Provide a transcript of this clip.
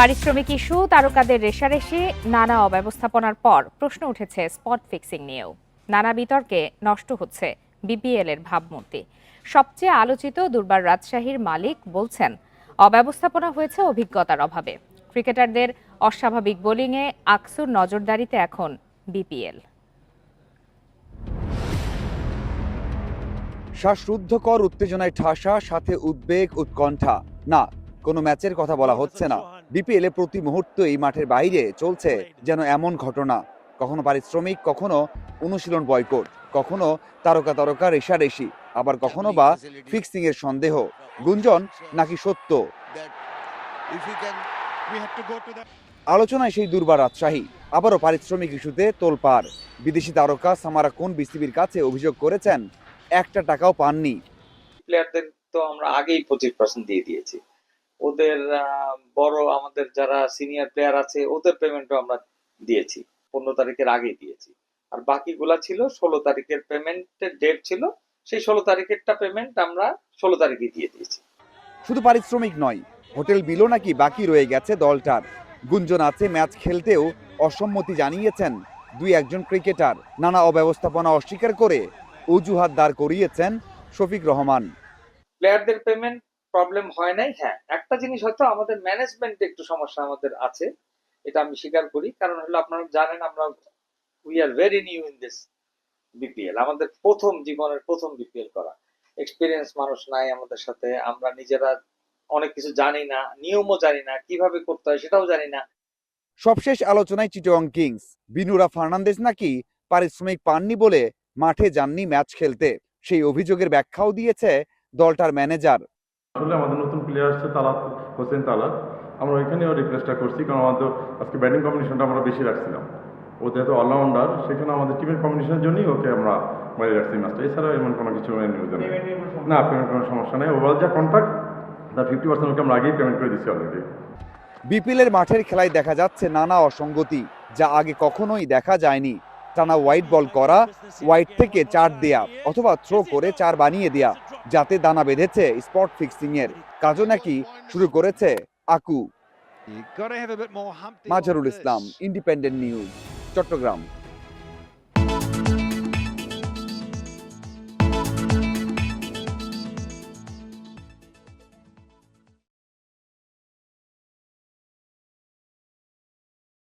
পারিশ্রমিক ইস্যু, তারকাদের রেশারেশি, নানা অব্যবস্থাপনার পর প্রশ্ন উঠেছে স্পট ফিক্সিং নিয়েও। নানা বিতর্কে নষ্ট হচ্ছে বিপিএল এর ভাবমূর্তি। সবচেয়ে আলোচিত দুর্বার রাজশাহীর মালিক বলছেন, অব্যবস্থাপনা হয়েছে অভিজ্ঞতার অভাবে। ক্রিকেটারদের অস্বাভাবিক বোলিংয়ে আকসুর নজরদারিতে এখন বিপিএল। শ্বাসরুদ্ধকর, উত্তেজনায় ঠাসা, সাথে উদ্বেগ, উৎকণ্ঠা। না, কোনো ম্যাচের কথা বলা হচ্ছে না। বিপিএল এ প্রতি মুহূর্ত এই মাঠের বাইরে চলছে যেন এমন ঘটনা। কখনো পারিশ্রমিক কখনো অনুশীলন বয়কট কখনো তারকা তারকা রেশারেশি আবার কখনো বা ফিক্সিং এর সন্দেহ। গুঞ্জন নাকি সত্য? আলোচনায় সেই দুর্বার রাজশাহী। আবারও পারিশ্রমিক ইস্যুতে তোলপাড়। বিদেশি তারকা সামারা কোন বিসিবির কাছে অভিযোগ করেছেন? একটা টাকাও পাননি। প্লেয়ারদের তো আমরা আগেই পঁচিশ পার্সেন্ট দিয়ে দিয়েছি। ওদের বড় আমাদের যারা সিনিয়র প্লেয়ার আছে ওদের পেমেন্টও আমরা দিয়েছি। পনেরো তারিখের আগেই দিয়েছি। আর বাকিগুলা ছিল ষোলো তারিখের পেমেন্টের ডেট ছিল সেই ষোলো তারিখেরটা পেমেন্ট আমরা ষোলো তারিখে দিয়ে দিয়েছি। শুধু পারিশ্রমিক নয় হোটেল বিলও নাকি বাকি রয়ে গেছে দলটার। গুঞ্জন আছে ম্যাচ খেলতেও অসম্মতি জানিয়েছেন দুই একজন ক্রিকেটার। নানা অব্যবস্থাপনা অস্বীকার করে অজুহাত দাঁড় করিয়েছেন শফিক রহমান। প্লেয়ারদের পেমেন্ট প্রবলেম হয় নাই? হ্যাঁ একটা জিনিস হয়তো আমাদের ম্যানেজমেন্টে একটু সমস্যা আমাদের আছে, এটা আমি স্বীকার করি। কারণ হলো আপনারা জানেন, আমরা we are very new in this BPL আমাদের প্রথম জীবনের প্রথম বিপিএল করা। এক্সপিরিয়েন্স মানুষ নাই আমাদের সাথে, আমরা নিজেরা অনেক কিছু জানি না, নিয়মও জানি না, কীভাবে করতে হয় সেটাও জানি না। সবশেষ আলোচনায় চিটোয়াং কিংস, বিনুরা ফার্নান্দেজ নাকি পারিশ্রমিক পাননি বলে মাঠে যাননি ম্যাচ খেলতে। সেই অভিযোগের ব্যাখ্যাও দিয়েছে দলটার ম্যানেজার। আসলে আমাদের নতুন প্লেয়ার আসছে তালাত হোসেন তালাত আমরা ওইখানেও রিকোয়েস্টটা করছি কারণ আমাদের আজকে ব্যাটিং কম্বিনেশনটা আমরা বেশি রাখছিলাম। ও যেহেতু অলরাউন্ডার সেখানে আমাদের টিমের কম্বিনেশনের জন্যই ওকে আমরা বাইরে রাখছি ম্যাচটা এছাড়া এমন কোনো কিছু নিউজ না পেমেন্ট কোনো সমস্যা নেই। ওভার যা কন্ট্রাক্ট তার ফিফটি পার্সেন্ট ওকে আমরা আগেই পেমেন্ট করে দিচ্ছি অলরেডি বিপিএলের মাঠের খেলায় দেখা যাচ্ছে নানা অসঙ্গতি যা আগে কখনোই দেখা যায়নি। টানা হোয়াইট বল করা হোয়াইট থেকে চার দেয়া অথবা থ্রো করে চার বানিয়ে দেয়া। যাতে দানা বেঁধেছে স্পট ফিক্সিং এর। কাজও নাকি শুরু করেছে আকু। Majharul Islam independent news Chattogram.